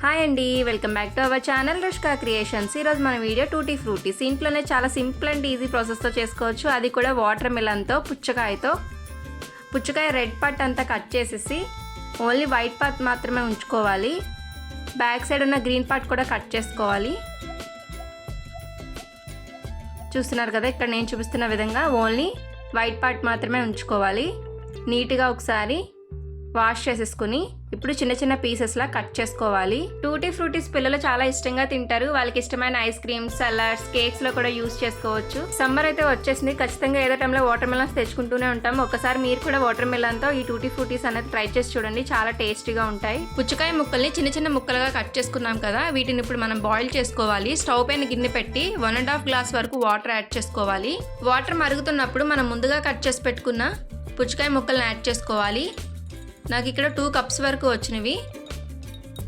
Hi అండి welcome back to our channel Rushka creations. ఈరోజు మన వీడియో టూటీ ఫ్రూటీస్ ఇంట్లోనే చాలా సింపుల్ అండ్ ఈజీ ప్రాసెస్తో చేసుకోవచ్చు. అది కూడా వాటర్ మిలన్తో పుచ్చకాయతో. పుచ్చకాయ రెడ్ పార్ట్ అంతా కట్ చేసేసి ఓన్లీ వైట్ పార్ట్ మాత్రమే ఉంచుకోవాలి. బ్యాక్ సైడ్ ఉన్న గ్రీన్ పార్ట్ కూడా కట్ చేసుకోవాలి. చూస్తున్నారు కదా ఇక్కడ నేను చూపిస్తున్న విధంగా ఓన్లీ వైట్ పార్ట్ మాత్రమే ఉంచుకోవాలి. నీట్గా ఒకసారి వాష్ చేసేసుకుని ఇప్పుడు చిన్న చిన్న పీసెస్లా కట్ చేసుకోవాలి. టూటీ ఫ్రూటీస్ పిల్లలు చాలా ఇష్టంగా తింటారు. వాళ్ళకి ఇష్టమైన ఐస్ క్రీమ్స్ సలాడ్స్ కేక్స్లో కూడా యూస్ చేసుకోవచ్చు. సమ్మర్ అయితే వచ్చేసింది. ఖచ్చితంగా ఏదో టైంలో వాటర్ మిలన్స్ తెచ్చుకుంటూనే ఉంటాం. ఒకసారి మీరు కూడా వాటర్ మిలన్తో ఈ టూటీ ఫ్రూటీస్ అనేది ట్రై చేసి చూడండి. చాలా టేస్టీగా ఉంటాయి. పుచ్చకాయ ముక్కల్ని చిన్న చిన్న ముక్కలుగా కట్ చేసుకున్నాం కదా వీటిని ఇప్పుడు మనం బాయిల్ చేసుకోవాలి. స్టవ్ పైన గిన్నె పెట్టి వన్ అండ్ హాఫ్ గ్లాస్ వరకు వాటర్ యాడ్ చేసుకోవాలి. వాటర్ మరుగుతున్నప్పుడు మనం ముందుగా కట్ చేసి పెట్టుకున్న పుచ్చకాయ ముక్కల్ని యాడ్ చేసుకోవాలి. నాకు ఇక్కడ టూ కప్స్ వరకు వచ్చినవి.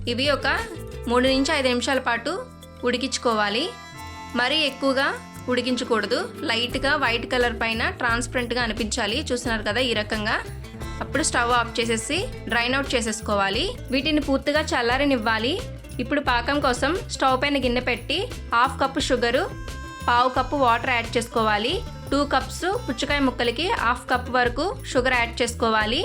ఇవి ఒక మూడు నుంచి ఐదు నిమిషాల పాటు ఉడికించుకోవాలి. మరీ ఎక్కువగా ఉడికించకూడదు. లైట్గా వైట్ కలర్ పైన ట్రాన్స్పరెంట్గా అనిపించాలి. చూస్తున్నారు కదా ఈ రకంగా. అప్పుడు స్టవ్ ఆఫ్ చేసేసి డ్రైన్ అవుట్ చేసేసుకోవాలి. వీటిని పూర్తిగా చల్లారనివ్వాలి. ఇప్పుడు పాకం కోసం స్టవ్ పైన గిన్నె పెట్టి హాఫ్ కప్పు షుగరు పావు కప్పు వాటర్ యాడ్ చేసుకోవాలి. టూ కప్స్ పుచ్చకాయ ముక్కలకి హాఫ్ కప్ వరకు షుగర్ యాడ్ చేసుకోవాలి.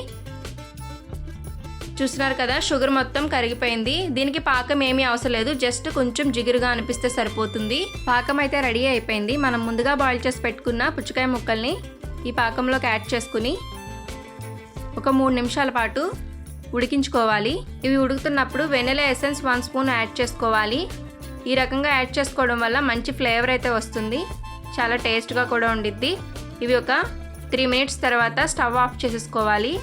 చూస్తున్నారు కదా షుగర్ మొత్తం కరిగిపోయింది. దీనికి పాకం ఏమీ అవసరం లేదు. జస్ట్ కొంచెం జిగురుగా అనిపిస్తే సరిపోతుంది. పాకం అయితే రెడీ అయిపోయింది. మనం ముందుగా బాయిల్ చేసి పెట్టుకున్న పుచ్చకాయ ముక్కల్ని ఈ పాకంలోకి యాడ్ చేసుకుని ఒక మూడు నిమిషాల పాటు ఉడికించుకోవాలి. ఇవి ఉడుకుతున్నప్పుడు vanilla essence one spoon add చేసుకోవాలి. ఈ రకంగా యాడ్ చేసుకోవడం వల్ల మంచి ఫ్లేవర్ అయితే వస్తుంది. చాలా టేస్ట్గా కూడా ఉండిద్ది. ఇవి ఒక త్రీ మినిట్స్ తర్వాత స్టవ్ ఆఫ్ చేసేసుకోవాలి.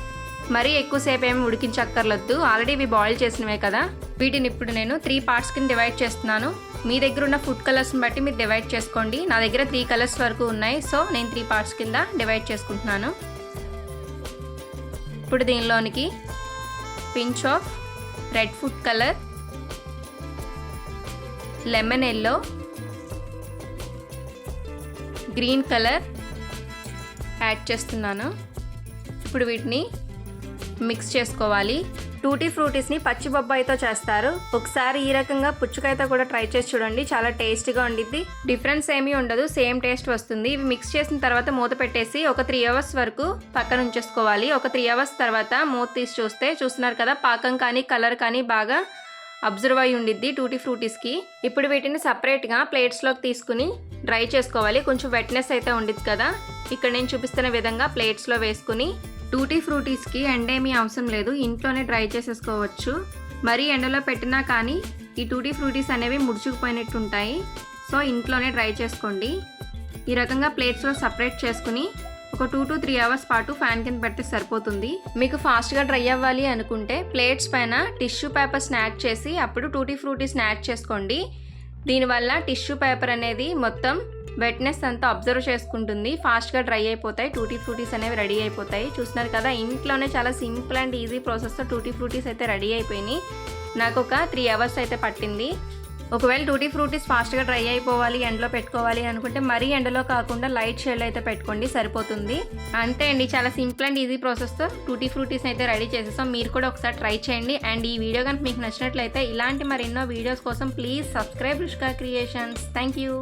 మరీ ఎక్కువసేపు ఏమి ఉడికించక్కర్లొద్దు ఆల్రెడీ ఇవి బాయిల్ చేసినవే కదా. వీటిని ఇప్పుడు నేను త్రీ పార్ట్స్ కింద డివైడ్ చేస్తున్నాను. మీ దగ్గర ఉన్న ఫుడ్ కలర్స్ని బట్టి మీరు డివైడ్ చేసుకోండి. నా దగ్గర త్రీ కలర్స్ వరకు ఉన్నాయి. సో నేను త్రీ పార్ట్స్ కింద డివైడ్ చేసుకుంటున్నాను. ఇప్పుడు దీనిలోనికి pinch of red food colour lemon yellow green colour add చేస్తున్నాను. ఇప్పుడు వీటిని మిక్స్ చేసుకోవాలి. టూటీ ఫ్రూటీస్ని పచ్చి బొబ్బాయితో చేస్తారు. ఒకసారి ఈ రకంగా పుచ్చకాయతో కూడా ట్రై చేసి చూడండి. చాలా టేస్టీగా ఉండిద్ది. డిఫరెన్స్ ఏమీ ఉండదు. సేమ్ టేస్ట్ వస్తుంది. ఇవి మిక్స్ చేసిన తర్వాత మూత పెట్టేసి ఒక త్రీ అవర్స్ వరకు పక్కన ఉంచేసుకోవాలి. ఒక త్రీ అవర్స్ తర్వాత మూత తీసి చూస్తే చూస్తున్నారు కదా పాకం కానీ కలర్ కానీ బాగా అబ్జర్వ్ అయి ఉండిద్ది టూటీ ఫ్రూటీస్కి. ఇప్పుడు వీటిని సపరేట్గా ప్లేట్స్లోకి తీసుకుని డ్రై చేసుకోవాలి. కొంచెం వెట్నెస్ అయితే ఉండిద్ది కదా. ఇక్కడ నేను చూపిస్తున్న విధంగా ప్లేట్స్లో వేసుకుని టూటీ ఫ్రూటీస్కి ఎండేమీ అవసరం లేదు. ఇంట్లోనే డ్రై చేసేసుకోవచ్చు. మరీ ఎండలో పెట్టినా కానీ ఈ టూటీ ఫ్రూటీస్ అనేవి ముడుచుకుపోయినట్టు ఉంటాయి సో ఇంట్లోనే డ్రై చేసుకోండి. ఈ రకంగా ప్లేట్స్లో సపరేట్ చేసుకుని ఒక టూ టు త్రీ అవర్స్ పాటు ఫ్యాన్ కింద పెడితే సరిపోతుంది. మీకు ఫాస్ట్గా డ్రై అవ్వాలి అనుకుంటే ప్లేట్స్ పైన టిష్యూ పేపర్ స్నాక్ చేసి అప్పుడు టూటీ ఫ్రూటీ స్నాక్ చేసుకోండి. దీనివల్ల టిష్యూ పేపర్ అనేది మొత్తం వెట్నెస్ అంతా అబ్జర్వ్ చేసుకుంటుంది. ఫాస్ట్గా డ్రై అయిపోతాయి. టూటీ ఫ్రూటీస్ అనేవి రెడీ అయిపోతాయి. చూస్తున్నారు కదా ఇంట్లోనే చాలా సింపుల్ అండ్ ఈజీ ప్రాసెస్తో టూటీ ఫ్రూటీస్ అయితే రెడీ అయిపోయినాయి. నాకు ఒక త్రీ అవర్స్ అయితే పట్టింది. ఒకవేళ టూటీ ఫ్రూటీస్ ఫాస్ట్గా డ్రై అయిపోవాలి ఎండలో పెట్టుకోవాలి అనుకుంటే మరీ ఎండలో కాకుండా లైట్ షేడ్లో అయితే పెట్టుకోండి సరిపోతుంది. అంతే అండి చాలా సింపుల్ అండ్ ఈజీ ప్రాసెస్తో టూటీ ఫ్రూటీస్ అయితే రెడీ చేసేసాం. మీరు కూడా ఒకసారి ట్రై చేయండి. అండ్ ఈ వీడియో కనుక మీకు నచ్చినట్లయితే ఇలాంటి మరెన్నో వీడియోస్ కోసం please subscribe Rushka creations. Thank you.